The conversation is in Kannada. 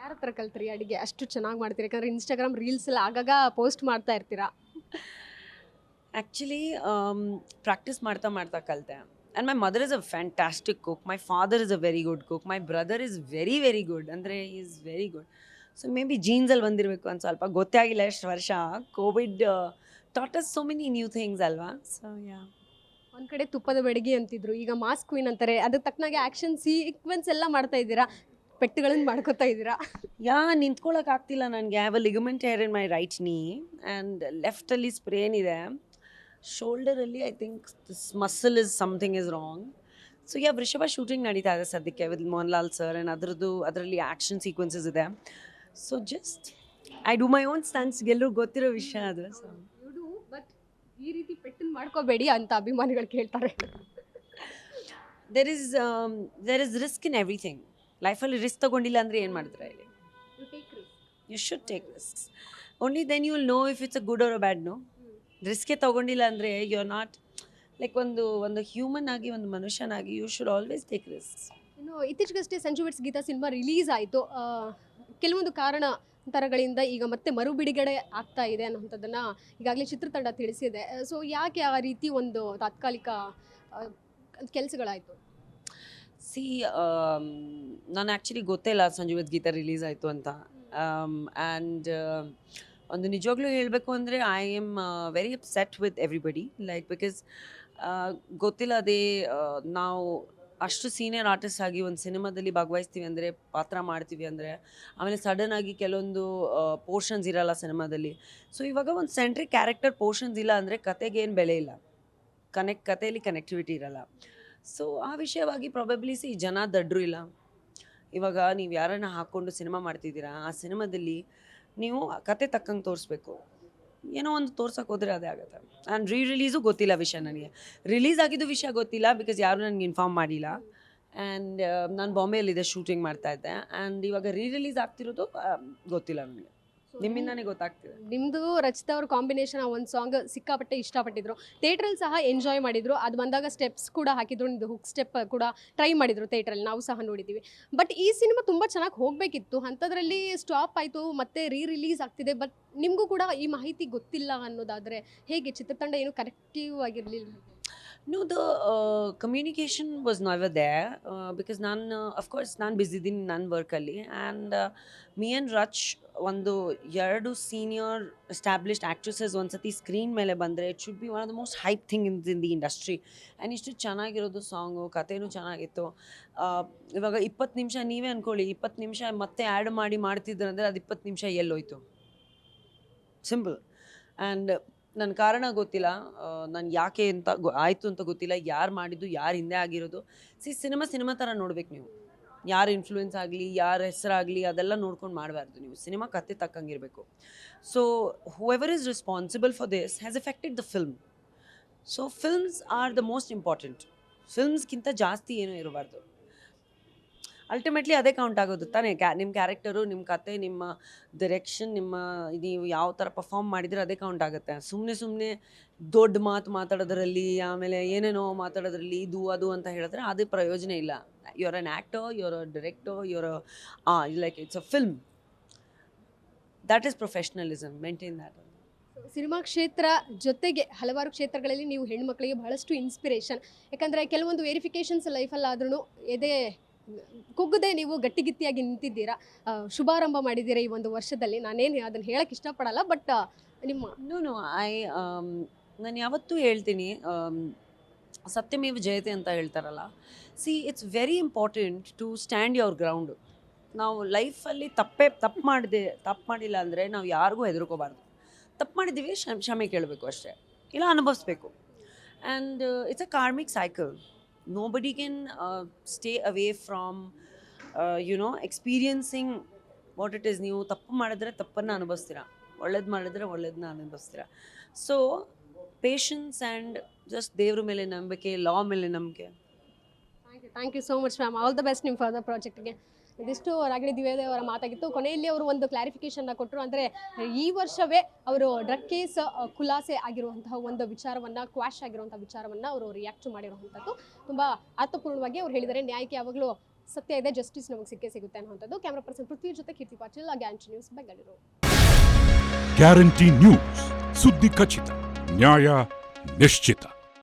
ಯಾರ ಹತ್ರ ಕಲ್ತ್ರಿ ಅಡುಗೆ? ಅಷ್ಟು ಚೆನ್ನಾಗಿ ಮಾಡ್ತೀರಿ? ಯಾಕಂದ್ರೆ ಇನ್ಸ್ಟಾಗ್ರಾಮ್ ರೀಲ್ಸ್ ಎಲ್ಲ ಆಗಾಗ ಪೋಸ್ಟ್ ಮಾಡ್ತಾ ಇರ್ತೀರಾ? ಆ್ಯಕ್ಚುಲಿ ಪ್ರಾಕ್ಟೀಸ್ ಮಾಡ್ತಾ ಮಾಡ್ತಾ ಕಲಿತೆ. And my mother is a fantastic cook my father is a very good cook my brother is very very good ಅಂದರೆ is very good so maybe ಜೀನ್ಸಲ್ಲಿ ಬಂದಿರಬೇಕು ಅಂತ ಸ್ವಲ್ಪ. ಗೊತ್ತೇ ಆಗಿಲ್ಲ ಎಷ್ಟು ವರ್ಷ. ಕೋವಿಡ್ ಟಾಟಸ್ ಸೋ ಮೆನಿ ನ್ಯೂ ಥಿಂಗ್ಸ್ ಅಲ್ವಾ? ಸೊ ಯಾ ಒಂದು ಕಡೆ ತುಪ್ಪದ ಬೆಡಗಿ ಅಂತಿದ್ರು. ಈಗ ಮಾಸ್ಕ್ ಕ್ವೀನ್ ಅಂತಾರೆ. ಅದಕ್ಕೆ ತಕ್ಕನಾಗೆ ಆಕ್ಷನ್ ಸೀಕ್ವೆನ್ಸ್ ಎಲ್ಲ ಮಾಡ್ತಾ ಇದ್ದೀರಾ? ಪೆಟ್ಟುಗಳನ್ನ ಮಾಡ್ಕೋತಾ ಇದ್ದೀರಾ? ಯಾ ನಿಂತ್ಕೊಳ್ಳೋಕೆ ಆಗ್ತಿಲ್ಲ ನನಗೆ ಯಾವ ಅ ligament tear in my right knee and ಲೆಫ್ಟಲ್ಲಿ sprain ಇದೆ ಶೋಲ್ಡರಲ್ಲಿ I think this muscle is something is wrong so yeah Vrishabha shooting ನಡೀತಾ ಇದೆ ಸದ್ಯಕ್ಕೆ ವಿತ್ ಮೋಹನ್ಲಾಲ್ ಸರ್ ಆ್ಯಂಡ್ ಅದರದ್ದು ಅದರಲ್ಲಿ ಆ್ಯಕ್ಷನ್ ಸೀಕ್ವೆನ್ಸಸ್ ಇದೆ. So just I do my own stunts ಎಲ್ಲರೂ ಗೊತ್ತಿರೋ ವಿಷಯ ಅದು. ಸೊ ಈ ರೀತಿ ಪೆಟ್ಟನ್ನು ಮಾಡ್ಕೋಬೇಡಿ ಅಂತ ಅಭಿಮಾನಿಗಳು ಕೇಳ್ತಾರೆ. There is there is risk in everything ಲೈಫಲ್ಲಿ ರಿಸ್ಕ್ ತೊಗೊಂಡಿಲ್ಲ ಅಂದರೆ ಏನು ಮಾಡಿದ್ರೆ ಇಲ್ಲಿ you should take risk only then you will know if it's a good or bad no ರಿಸ್ಕೇ ತೊಗೊಂಡಿಲ್ಲ ಅಂದರೆ ಯು ಆರ್ ನಾಟ್ ಲೈಕ್ ಒಂದು ಒಂದು ಹ್ಯೂಮನ್ ಆಗಿ ಒಂದು ಮನುಷ್ಯನಾಗಿ you should always take risk ಇನ್ನು ಇತ್ತೀಚೆಗಷ್ಟೇ Sanju weds Geetha cinema release ಆಯಿತು. ಕೆಲವೊಂದು ಕಾರಣ ತರಗಳಿಂದ ಈಗ ಮತ್ತೆ ಮರು ಬಿಡುಗಡೆ ಆಗ್ತಾ ಇದೆ ಅನ್ನೋಂಥದ್ದನ್ನ ಈಗಾಗಲೇ ಚಿತ್ರತಂಡ ತಿಳಿಸಿದೆ. ಸೊ ಯಾಕೆ ಆ ರೀತಿ ಒಂದು ತಾತ್ಕಾಲಿಕ ಕೆಲಸಗಳಾಯಿತು? ಸಿ ನಾನು ಆ್ಯಕ್ಚುಲಿ ಗೊತ್ತಿಲ್ಲ ಸಂಜೀವತ್ ಗೀತಾ ರಿಲೀಸ್ ಆಯಿತು ಅಂತ. ಆ್ಯಂಡ್ ಒಂದು ನಿಜವಾಗ್ಲೂ ಹೇಳಬೇಕು ಅಂದರೆ I am very upset with everybody like because ಗೊತ್ತಿಲ್ಲ ಅದೇ ನಾವು ಅಷ್ಟು ಸೀನಿಯರ್ ಆರ್ಟಿಸ್ಟ್ ಆಗಿ ಒಂದು ಸಿನಿಮಾದಲ್ಲಿ ಭಾಗವಹಿಸ್ತೀವಿ ಅಂದರೆ ಪಾತ್ರ ಮಾಡ್ತೀವಿ ಅಂದರೆ ಆಮೇಲೆ ಸಡನ್ ಆಗಿ ಕೆಲವೊಂದು ಪೋರ್ಷನ್ಸ್ ಇರಲ್ಲ ಸಿನಿಮಾದಲ್ಲಿ. ಸೊ ಇವಾಗ ಒಂದು ಸೆಂಟ್ರಿಕ್ ಕ್ಯಾರೆಕ್ಟರ್ ಪೋರ್ಷನ್ಸ್ ಇಲ್ಲ ಅಂದರೆ ಕತೆಗೇನು ಬೆಳೆಯಿಲ್ಲ ಬೆಲೆ ಇಲ್ಲ. ಕನೆಕ್ಟ್ ಕತೆಯಲ್ಲಿ ಕನೆಕ್ಟಿವಿಟಿ ಇರಲ್ಲ. ಸೊ ಆ ವಿಷಯವಾಗಿ ಪ್ರಾಬಬ್ಲಿ ಸಿ ಜನ ದಡ್ರು ಇಲ್ಲ. ಇವಾಗ ನೀವು ಯಾರನ್ನ ಹಾಕ್ಕೊಂಡು ಸಿನಿಮಾ ಮಾಡ್ತಿದ್ದೀರಾ, ಆ ಸಿನಿಮಾದಲ್ಲಿ ನೀವು ಕತೆ ತಕ್ಕಂಗೆ ತೋರಿಸ್ಬೇಕು. ಏನೋ ಒಂದು ತೋರ್ಸೋಕೆ ಹೋದರೆ ಅದೇ ಆಗುತ್ತೆ. ಆ್ಯಂಡ್ ರೀ ರಿಲೀಸು ಗೊತ್ತಿಲ್ಲ ವಿಷಯ ನನಗೆ. ರಿಲೀಸ್ ಆಗಿದ್ದು ವಿಷಯ ಗೊತ್ತಿಲ್ಲ ಬಿಕಾಸ್ ಯಾರು ನನಗೆ ಇನ್ಫಾರ್ಮ್ ಮಾಡಿಲ್ಲ. ಆ್ಯಂಡ್ ನಾನು ಬಾಂಬೆಯಲ್ಲಿದೆ ಶೂಟಿಂಗ್ ಮಾಡ್ತಾ ಇದ್ದೆ. ಆ್ಯಂಡ್ ಇವಾಗ ರೀ ರಿಲೀಸ್ ಆಗ್ತಿರೋದು ಗೊತ್ತಿಲ್ಲ ನನಗೆ. ನಿಮ್ಮಿಂದಾನೇ ಗೊತ್ತಾಗ್ತಿದೆ. ನಿಮ್ಮದು ರಚಿತ ಅವ್ರ ಕಾಂಬಿನೇಷನ್ ಆ ಒಂದು ಸಾಂಗ್ ಸಿಕ್ಕಾಪಟ್ಟೆ ಇಷ್ಟಪಟ್ಟಿದ್ರು. ಥಿಯೇಟ್ರಲ್ಲಿ ಸಹ ಎಂಜಾಯ್ ಮಾಡಿದ್ರು. ಅದು ಬಂದಾಗ ಸ್ಟೆಪ್ಸ್ ಕೂಡ ಹಾಕಿದ್ರು. ನಿಮ್ಮದು ಹುಕ್ ಸ್ಟೆಪ್ ಕೂಡ ಟ್ರೈ ಮಾಡಿದ್ರು ಥಿಯೇಟ್ರಲ್ಲಿ ನಾವು ಸಹ ನೋಡಿದ್ದೀವಿ ಬಟ್ ಈ ಸಿನಿಮಾ ತುಂಬಾ ಚೆನ್ನಾಗಿ ಹೋಗಬೇಕಿತ್ತು. ಅಂಥದ್ರಲ್ಲಿ ಸ್ಟಾಪ್ ಆಯಿತು ಮತ್ತೆ ರೀ ರಿಲೀಸ್ ಆಗ್ತಿದೆ. ಬಟ್ ನಿಮಗೂ ಕೂಡ ಈ ಮಾಹಿತಿ ಗೊತ್ತಿಲ್ಲ ಅನ್ನೋದಾದ್ರೆ ಹೇಗೆ? ಚಿತ್ರತಂಡ ಏನು ಕರೆಕ್ಟಿವ್ ಆಗಿರಲಿಲ್ಲ No, the uh, communication was never there uh, because ನಾನು ಅಫ್ಕೋರ್ಸ್ ನಾನು ಬಿಸಿದ್ದೀನಿ ನನ್ನ ವರ್ಕಲ್ಲಿ ಆ್ಯಂಡ್ ಮೀ ಆ್ಯಂಡ್ ರಚ್ ಒಂದು ಎರಡು ಸೀನಿಯರ್ ಎಸ್ಟಾಬ್ಲಿಷ್ಡ್ ಆ್ಯಕ್ಟ್ರೆಸಸ್ ಒಂದು ಸತಿ ಸ್ಕ್ರೀನ್ ಮೇಲೆ ಬಂದರೆ it should be one of the most hype thing in in the industry and ಇಷ್ಟು ಚೆನ್ನಾಗಿರೋದು ಸಾಂಗು ಕಥೆನೂ ಚೆನ್ನಾಗಿತ್ತು. ಇವಾಗ ಇಪ್ಪತ್ತು ನಿಮಿಷ ನೀವೇ ಅಂದ್ಕೊಳ್ಳಿ ಇಪ್ಪತ್ತು ನಿಮಿಷ ಮತ್ತೆ ಆ್ಯಡ್ ಮಾಡಿ ಮಾಡ್ತಿದ್ರು ಅಂದರೆ ಅದು ಇಪ್ಪತ್ತು ನಿಮಿಷ ಎಲ್ಲೋಯ್ತು. ಸಿಂಪಲ್ ಆ್ಯಂಡ್ ನನ್ನ ಕಾರಣ ಗೊತ್ತಿಲ್ಲ. ನಾನು ಯಾಕೆ ಅಂತ ಆಯಿತು ಅಂತ ಗೊತ್ತಿಲ್ಲ. ಯಾರು ಮಾಡಿದ್ದು, ಯಾರು ಹಿಂದೆ ಆಗಿರೋದು. ಸಿ, ಸಿನಿಮಾ ಸಿನಿಮಾ ಥರ ನೋಡ್ಬೇಕು ನೀವು. ಯಾರ ಇನ್ಫ್ಲೂಯೆನ್ಸ್ ಆಗಲಿ, ಯಾರ ಹೆಸರಾಗಲಿ, ಅದೆಲ್ಲ ನೋಡ್ಕೊಂಡು ಮಾಡಬಾರ್ದು ನೀವು. ಸಿನಿಮಾ ಕತೆ ತಕ್ಕಂಗಿರಬೇಕು. So whoever is responsible for this has affected the film so films are the most important ಫಿಲ್ಮ್ಸ್ಗಿಂತ ಜಾಸ್ತಿ ಏನೂ ಇರಬಾರ್ದು. ಅಲ್ಟಿಮೇಟ್ಲಿ ಅದೇ ಕೌಂಟ್ ಆಗೋದು ತಾನೇ. ಕ್ಯಾ ನಿಮ್ಮ ಕ್ಯಾರೆಕ್ಟರು ನಿಮ್ಮ ಕತೆ, ನಿಮ್ಮ ಡೈರೆಕ್ಷನ್ ನಿಮ್ಮ ನೀವು ಯಾವ ಥರ ಪರ್ಫಾರ್ಮ್ ಮಾಡಿದರೆ ಅದೇ ಕೌಂಟ್ ಆಗುತ್ತೆ. ಸುಮ್ಮನೆ ಸುಮ್ಮನೆ ದೊಡ್ಡ ಮಾತು ಮಾತಾಡೋದ್ರಲ್ಲಿ, ಆಮೇಲೆ ಏನೇನೋ ಮಾತಾಡೋದ್ರಲ್ಲಿ ಇದು, ಅದು ಅಂತ ಹೇಳಿದ್ರೆ ಅದೇ ಪ್ರಯೋಜನ ಇಲ್ಲ. You're an actor you're a director you're like it's a film that is professionalism maintain that cinema ಕ್ಷೇತ್ರ ಜೊತೆಗೆ ಹಲವಾರು ಕ್ಷೇತ್ರಗಳಲ್ಲಿ ನೀವು ಹೆಣ್ಮಕ್ಳಿಗೆ ಬಹಳಷ್ಟು ಇನ್ಸ್ಪಿರೇಷನ್ ಯಾಕಂದರೆ ಕೆಲವೊಂದು ವೆರಿಫಿಕೇಷನ್ಸ್ ಲೈಫಲ್ಲಾದ್ರೂ ಎದೆ ಕುಗ್ಗದೆ ನೀವು ಗಟ್ಟಿಗಿತ್ತಿಯಾಗಿ ನಿಂತಿದ್ದೀರಾ? ಶುಭಾರಂಭ ಮಾಡಿದ್ದೀರಾ ಈ ಒಂದು ವರ್ಷದಲ್ಲಿ? ನಾನೇನು ಅದನ್ನು ಹೇಳಕ್ಕೆ ಇಷ್ಟಪಡಲ್ಲ, ಬಟ್ ನಿಮ್ಮ ನೋ ಐ ನಾನು ಯಾವತ್ತೂ ಹೇಳ್ತೀನಿ ಸತ್ಯಮೇವ ಜಯತೆ ಅಂತ ಹೇಳ್ತಾರಲ್ಲ. See it's very important to stand your ground ನಾವು ಲೈಫಲ್ಲಿ ತಪ್ಪೇ, ತಪ್ಪು ಮಾಡಿದೆ, ತಪ್ಪು ಮಾಡಿಲ್ಲ ಅಂದರೆ ನಾವು ಯಾರಿಗೂ ಹೆದರ್ಕೋಬಾರ್ದು. ತಪ್ಪು ಮಾಡಿದ್ದೀವಿ ಕ್ಷಮೆ ಕೇಳಬೇಕು ಅಷ್ಟೇ. ಇಲ್ಲ, ಅನುಭವಿಸ್ಬೇಕು. And it's a karmic cycle no stay away stay away you know, experiencing what it is ನೀವು ತಪ್ಪು ಮಾಡಿದ್ರೆ ತಪ್ಪನ್ನು ಅನುಭವಿಸ್ತೀರಾ? ಒಳ್ಳೇದು ಮಾಡಿದ್ರೆ ಒಳ್ಳೇದನ್ನ ಅನುಭವಿಸ್ತೀರಾ? ಸೊ ಪೇಷನ್ಸ್ ಆ್ಯಂಡ್ ಜಸ್ಟ್ ದೇವ್ರ ಮೇಲೆ ನಂಬಿಕೆ ಲಾ ಮೇಲೆ ನಂಬಿಕೆ. Thank you thank so much ma'am all the best ನಿಮ್ಮ ಫಾದರ್ ಪ್ರಾಜೆಕ್ಟ್ಗೆ ಇದಿಷ್ಟು ರಾಗಿಣಿ ದ್ವಿವೇದಿ ಅವರ ಮಾತಾಗಿತ್ತು. ಕೊನೆಯಲ್ಲಿ ಅವರು ಒಂದು ಕ್ಲಾರಿಫಿಕೇಶನ್ನ ಕೊಟ್ಟರು ಅಂದರೆ, ಈ ವರ್ಷವೇ ಅವರು ಡ್ರಗ್ ಕೇಸ್ ಖುಲಾಸೆ ಆಗಿರುವಂತಹ ಒಂದು ವಿಚಾರವನ್ನು ಕ್ವಾಶ್ ಆಗಿರುವಂಥ ವಿಚಾರವನ್ನು ಅವರು ರಿಯಾಕ್ಟ್ ಮಾಡಿರುವಂಥದ್ದು ತುಂಬ ಅರ್ಥಪೂರ್ಣವಾಗಿ ಅವ್ರು ಹೇಳಿದರೆ ನ್ಯಾಯಕ್ಕೆ ಯಾವಾಗಲೂ ಸತ್ಯ ಇದೆ ಜಸ್ಟಿಸ್ ನಮಗೆ ಸಿಕ್ಕೇ ಸಿಗುತ್ತೆ ಅನ್ನುವಂಥದ್ದು. ಕ್ಯಾಮ್ರಾ ಪರ್ಸನ್ ಪೃಥ್ವಿ ಜೊತೆ ಕೀರ್ತಿ ಪಾಟೀಲ್ ಗ್ಯಾಂಚ್ ನ್ಯೂಸ್ ಬೆಂಗಳೂರು ಗ್ಯಾರಂಟಿ ನ್ಯೂಸ್ ಸುದ್ದಿ ಖಚಿತ, ನ್ಯಾಯ ನಿಶ್ಚಿತ.